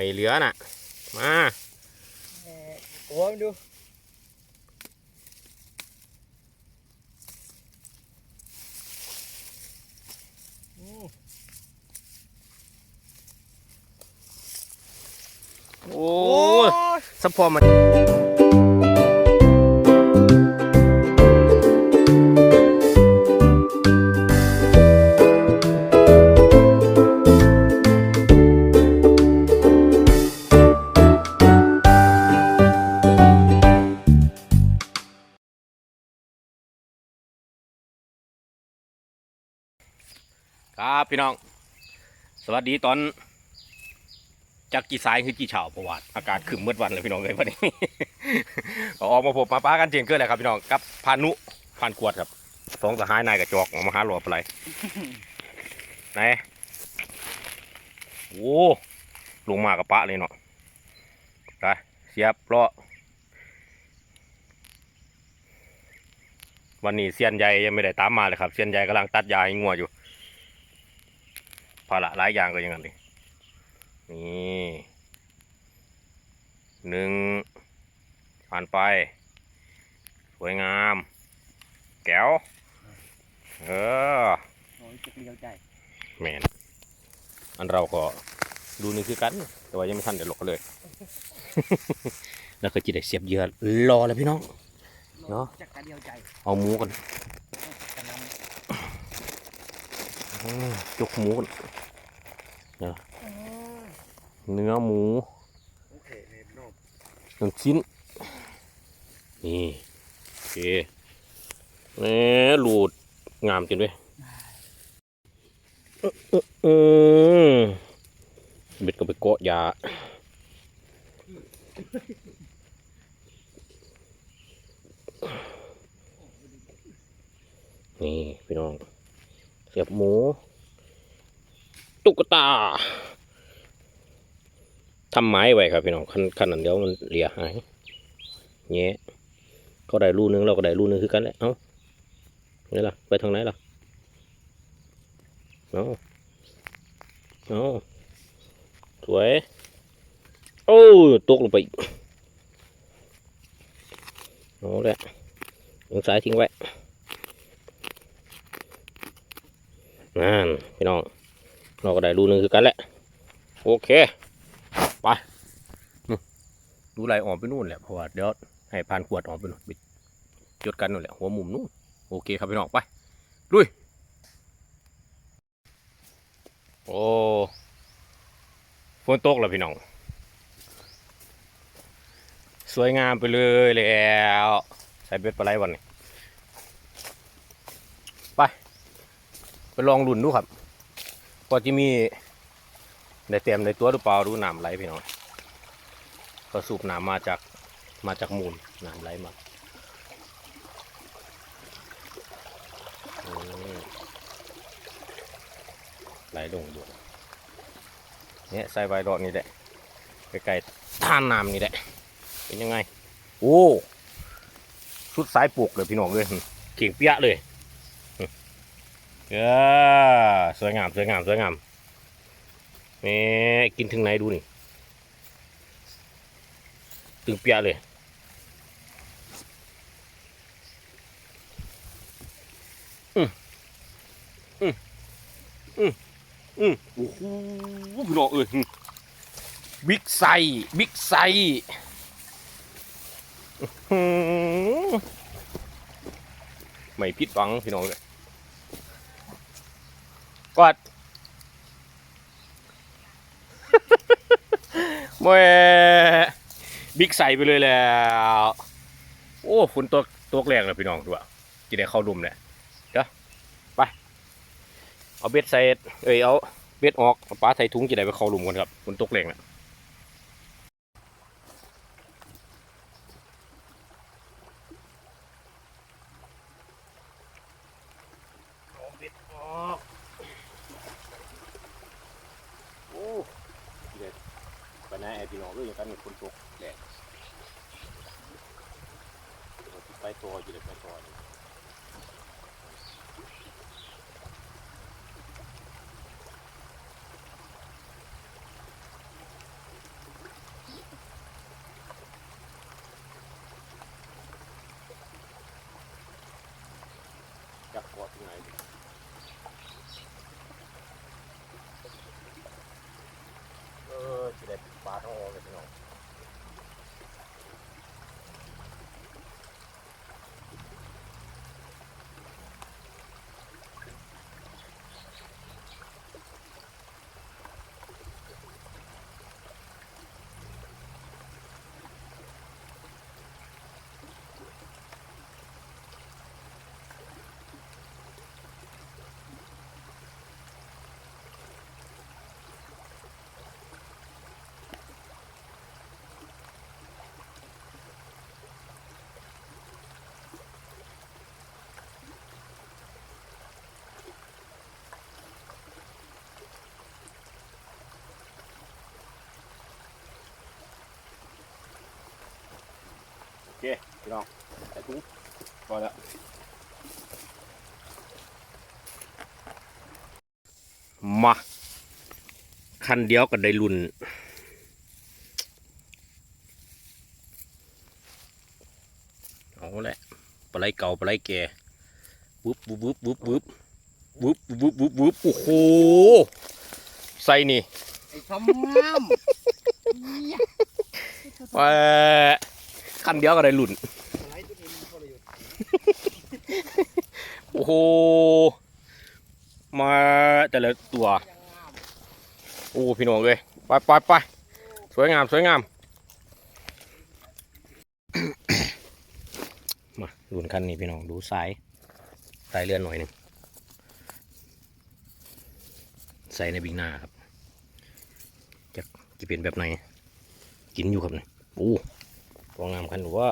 ไม่เหลือน่ะ มาโอ้ยดูโอ้ยสะพอมัน ครับพี่น้อง สวัสดีตอนจากกี่สายคือกี่เฉาประวัติอากาศขึ้นมืดวันเลยพี่น้องเลยวันนี้ออกมาพบมาป้ากันเจียงเกินเลยครับพี่น้องกับพานุพานกวดครับสองสหายนายกับจอกออกมาหาหลอปอะไรไหนโอ้ลงมากับปะเลยเนาะไปเสียบเลาะวันนี้เซียนใหญ่ยังไม่ได้ตามมาเลยครับเซียนใหญ่กำลังตัดยาให้งัวอยู่ ภาระหลายอย่างก็อยังนั้นเลยนี่หนึ่งผ่านไป สวยงาม แก้ว เออโอ้ยจะเลี้ยวใจแมนอันเราก็ดูนี่คือกัน แต่ว่ายังไม่ทันเดี๋ยวหลกเลย แล้วก็จะได้เสียบเหยื่อรอเลยพี่น้องเนาะจักกระเดียวใจเอาหมูกันกระนอืมยกหมูกันำเนื้อหมูโอเคเห็นนมหนึ่งชิ้น นี่โอเคแหมหลูดงามจริงด้วยเออเออเออเบ็ดก็ไปเกาะยานี่ พี่น้องเสียบหมู ตุ๊กตาทำไม้ไว้ครับพี่น้องคันคันนั้นเดี๋ยวมันเหลียหายเงี้ยเขาได้รูนึงเราก็ได้รูนึงคือกันแหละเอ้านี่ล่ะไปทางไหนล่ะเอาเอาสวยโอ้ตกลงไปเอาแหละยังสายทิ้งไว้นั่นพี่น้อง เราก็ได้รูนึงคือกันแหละ โอเค ไปดูไหลออกไปนู่นแหละเพราะว่าเดี๋ยวให้พานขวดออกไปนู่นไปจดกันนู่นแหละหัวมุมนู่นโอเคครับพี่น้องไปลุยโอ้ฝนตกแล้วพี่น้อง สวยงามไปเลยแล้วใส่เบ็ดปลาไหลวันนี้ไป ไปลองลุ่นดูครับ ก็จะมีได้เต็มในตัวหรือเปล่าดูน้ำไหลพี่น้องก็สูบน้ำมาจากมาจากมูลน้ำไหลมาไหลลงดูเนี่ยใส่ใบดอกนี่แหละใกล้ๆท่านน้ำนี่แหละเป็นยังไง โอ้ชุดสายปลูกเลยพี่น้องเลยเข่งเปี้ยะเลย เออสวยงามสวยงามสวยงามแม่กินถึงไหนดูนี่ ตึงเปียเลยอืมอืมอืมอืมโอ้โหพี่น้องเอ้ยบิ๊กไซบิ๊กไซอื้อหือไม่ผิดหวังพี่น้องเลย กอดแหม่บิ๊กใส่ไปเลยแล้ว โอ้ฝนตัวตัวแรงเลยพี่น้องดูอะจะได้เข้าดุมเนี่ยเดี๋ยวไป เอาเบ็ดใส่ เอ้ยเอาเบ็ดออกเอาปลาใส่ถุงจะได้ไปเข้าดุมกันครับฝนตกแรงนะเนะไอพี่น้องด้วยอย่างกันคนตกแดดไปตัวอยู่เลยไปตัวนี่จับกอดที่ไหน ได้ปลาท้องออเลยพี่น้อง เคพี่น้องใส่ถุงพอแล้วมาคันเดียวก็ได้รุ่นเอาแหละปลาไหลเก่าปลาไหลแก่วุบวุบวุบวุบวุบวุบวุบวุบวุบโอ้โหใส่นี่ไอ้คำงามเอ่อ คันเดียวก็ได้รุ่นอะไรตัวนี้มันพอเลยอยู่โอ้โห มาแต่ละตัวยังงามโอ้พี่น้องเลยไปไปไปสวยงาม สวยงามมาลุ้นคันนี้พี่น้องดูสายสายเลื่อนหน่อยหนึ่งใส่ในบิงหน้าครับจะจะเป็นแบบไหน กินอยู่ครับนี่โอ้ ตัวงามคันว่า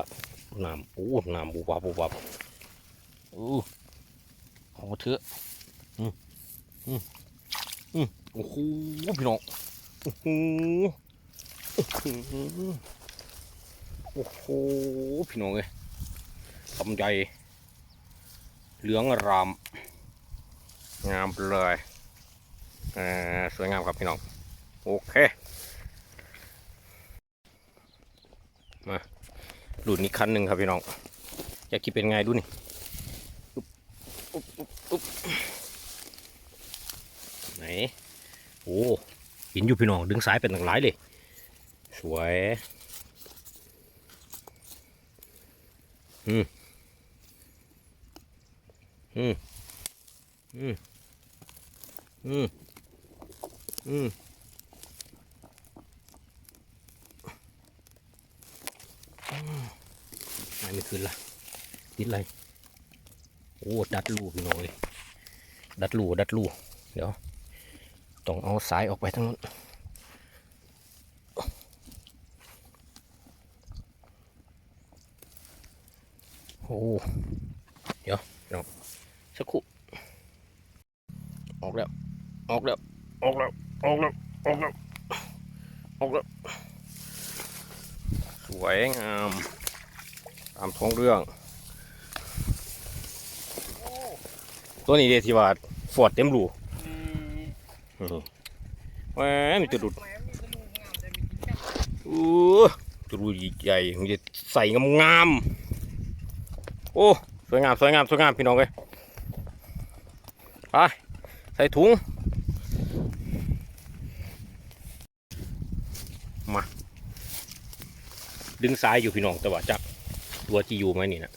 น้ำโอ้น้ำบูบับบูบับโอ้เอาเถอะอืมอืมอืมโอ้โหพี่น้องโอ้โหโอ้โหโอ้โหพี่น้องเอ้ยลำใหญ่เหลืองรามงามเลยอ่าสวยงามครับพี่น้อง โอเค มาดูนี่คันหนึ่งครับพี่น้องอยากคิดเป็นไงดูนี่ไหนโอ้เห็นอยู่พี่น้องดึงสายเป็นต่างหลายเลย สวยอืมอืมอืมอืมอืม ไม่ไม่คืนละติดอะไรโอ้ดัดลูพี่น้องเลยดัดลูดัดลูเดี๋ยวต้องเอาสายออกไปทั้งนู้นโอ้เดี๋ยวเดี๋ยวสักครู่ออกแล้ว ออกแล้ว ออกแล้ว ออกแล้ว ออกแล้ว ออกแล้ว สวยงามตามท้องเรื่อง ตัวนี้เดที่ว่าฟอดเต็มรูอืมอืมแหมมีตัวดุดแหมมีตัวลูกงามแต่มีกินกันอู้ตัวรูใหญ่มันจะใส่งามๆโอ้สวยงามสวยงามสวยงามพี่น้องเลยไปใส่ถุง มา ดึงซ้ายอยู่พี่น้องแต่ว่าจับตัวที่อยู่ไหมนี่นะ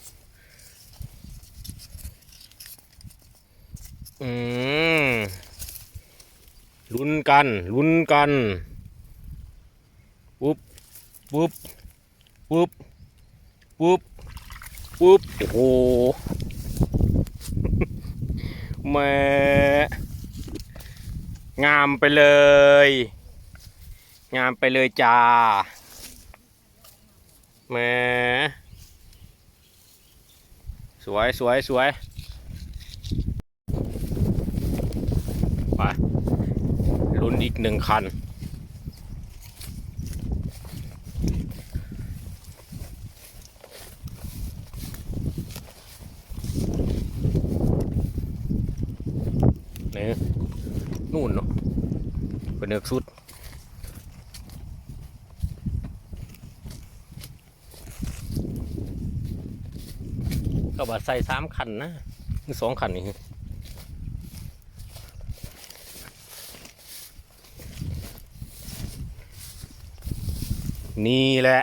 อืมลุ้นกันลุ้นกันปุ๊บปุ๊บปุ๊บปุ๊บปุ๊บโอ้โหแม่งามไปเลย งามไปเลยจ้า แหม่สวยสวยสวยไปลุ้นอีกหนึ่งคัน นี่นู่นเนาะเป็นเนือกสุด ระบะใส่สามคันนะสองคันนี่นี่แหละ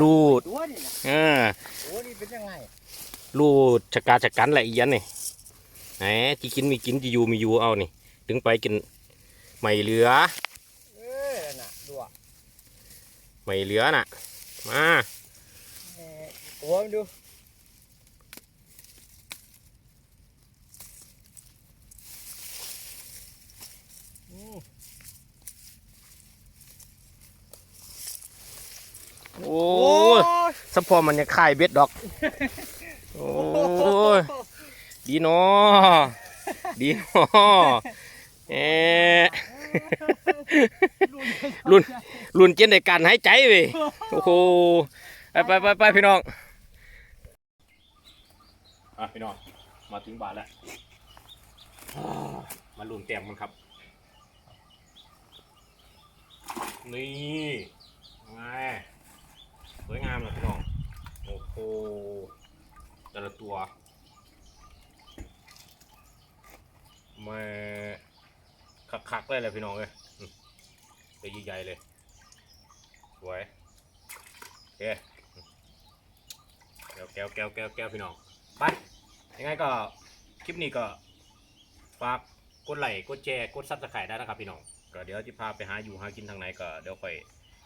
ลูดอ่ารูดชะกาชะกันแหละอียันนี่ไหนจีกินมีกินจีอยู่มีอยู่เอานี่ ถึงไปกินไม่เหลือไม่เหลือน่ะ มาตัวดู โอ้ยสะพอมันยังคายเบ็ดดอก โอ้ยดีเนาะดีเนาะเอ๊ะรุ่นรุ่นเจนในการหายใจเว้ยโอ้โหไปไปไปไปพี่น้องอะพี่น้องมาถึงบ้านแล้วอ่ามาลุ้นเต็มมันครับ นี่ไง สวยงามเลยพี่น้อง โอ้โหแต่ละตัวมาคักๆเลยเลยพี่น้องเลยตัวใหญ่ๆเลย สวยโอเคแก้วแก้วแก้วแก้วแก้วพี่น้อง ไป ยังไงก็คลิปนี้ก็ฝากกดไลค์กดแชร์กดซับสไครต์ได้นะครับพี่น้อง ก็เดี๋ยวจะพาไปหาอยู่หากินทางไหนก็เดี๋ยวค่อย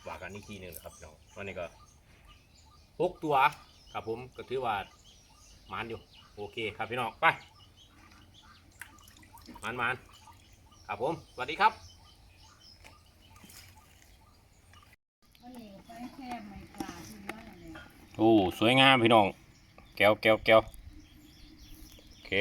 ว่ากันอีกทีหนึ่งนะครับพี่น้องวันนี้ก็ หกตัวครับผมก็ถือว่ามานอยู่โอเคครับพี่น้องไปมานมานครับผมสวัสดีครับโอ้สวยงามพี่น้องแก้วแก้วแก้วโอเค